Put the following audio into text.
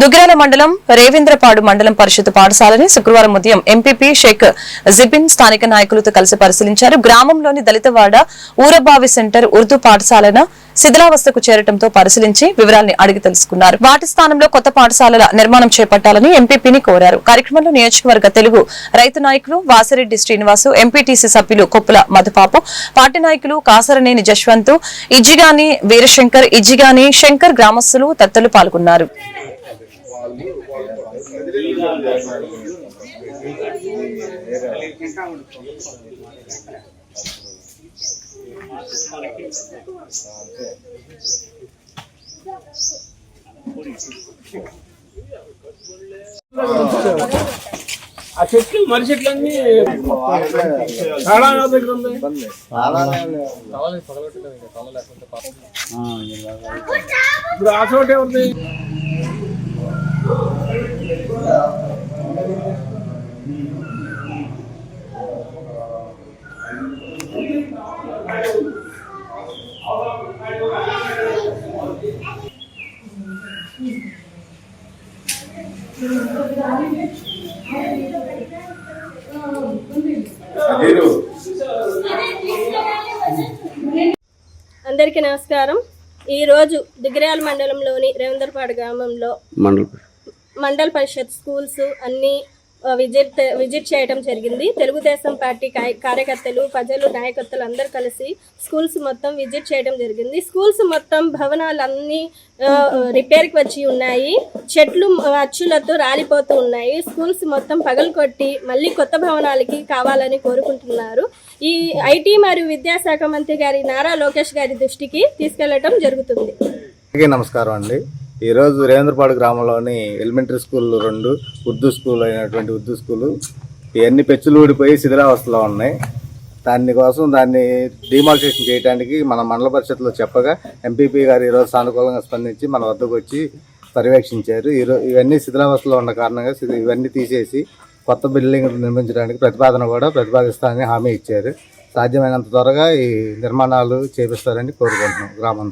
దుగ్గిరాల మండలం రేవేంద్రపాడు మండలం పరిషత్ పాఠశాలని శుక్రవారం ఉదయం ఎంపీపీ షేక్ జిబిన్ స్థానిక నాయకులతో కలిసి పరిశీలించారు. గ్రామంలోని దళితవాడ ఊరబావి సెంటర్ ఉర్దూ పాఠశాలన శిథిలావస్థకు చేరటంతో పరిశీలించి వివరాల్ని అడిగి తెలుసుకున్నారు. వాటి స్థానంలో కొత్త పాఠశాలల నిర్మాణం చేపట్టాలని ఎంపీపీని కోరారు. కార్యక్రమంలో నియోజకవర్గ తెలుగు రైతు నాయకులు వాసిరెడ్డి శ్రీనివాసు ఎంపీటీసీ సభ్యులు కొప్పుల మధుపాపు పార్టీ నాయకులు కాసరనేని జశ్వంత్ ఇజ్జిగాని వీరశంకర్ ఇజ్జిగాని శంకర్ గ్రామస్తులు తత్తలు పాల్గొన్నారు. ఆ చెట్లు మరి చెట్లన్నీ చాలా దగ్గర ఉంది ఇప్పుడు ఆ చోటే ఉంది అందరికీ నమస్కారం. ఈరోజు దిగిరాల మండలంలోని రేవందర్పాడు గ్రామంలో మండల మండల పరిషత్ స్కూల్స్ అన్ని విజిట్ విజిట్ చేయడం జరిగింది. తెలుగుదేశం పార్టీ కార్యకర్తలు ప్రజలు నాయకత్తులు అందరూ కలిసి స్కూల్స్ మొత్తం విజిట్ చేయడం జరిగింది. స్కూల్స్ మొత్తం భవనాలు అన్ని రిపేర్కి వచ్చి ఉన్నాయి. చెట్లు అచ్చులతో రాలిపోతూ ఉన్నాయి. స్కూల్స్ మొత్తం పగలు కొట్టి మళ్ళీ కొత్త భవనాలకి కావాలని కోరుకుంటున్నారు. ఈ ఐటీ మరియు విద్యాశాఖ మంత్రి గారి నారా లోకేష్ గారి దృష్టికి తీసుకెళ్ళడం జరుగుతుంది. నమస్కారం అండి. ఈరోజు రేంద్రపాడు గ్రామంలోని ఎలిమెంటరీ స్కూల్ రెండు ఉర్దూ స్కూల్ అయినటువంటి ఉర్దూ స్కూలు ఇవన్నీ పెచ్చులు ఊడిపోయి శిథిలావస్థలో ఉన్నాయి. దాని కోసం దాన్ని డిమాలిటేషన్ చేయడానికి మన మండల పరిషత్లో చెప్పగా ఎంపీపీ గారు ఈరోజు సానుకూలంగా స్పందించి మన వద్దకు వచ్చి పర్యవేక్షించారు. ఈరోజు ఇవన్నీ శిథిలావస్థలో ఉన్న కారణంగా ఇవన్నీ తీసేసి కొత్త బిల్డింగ్ నిర్మించడానికి ప్రతిపాదన కూడా ప్రతిపాదిస్తానని హామీ ఇచ్చారు. సాధ్యమైనంత త్వరగా ఈ నిర్మాణాలు చేపిస్తారని కోరుకుంటున్నాం గ్రామం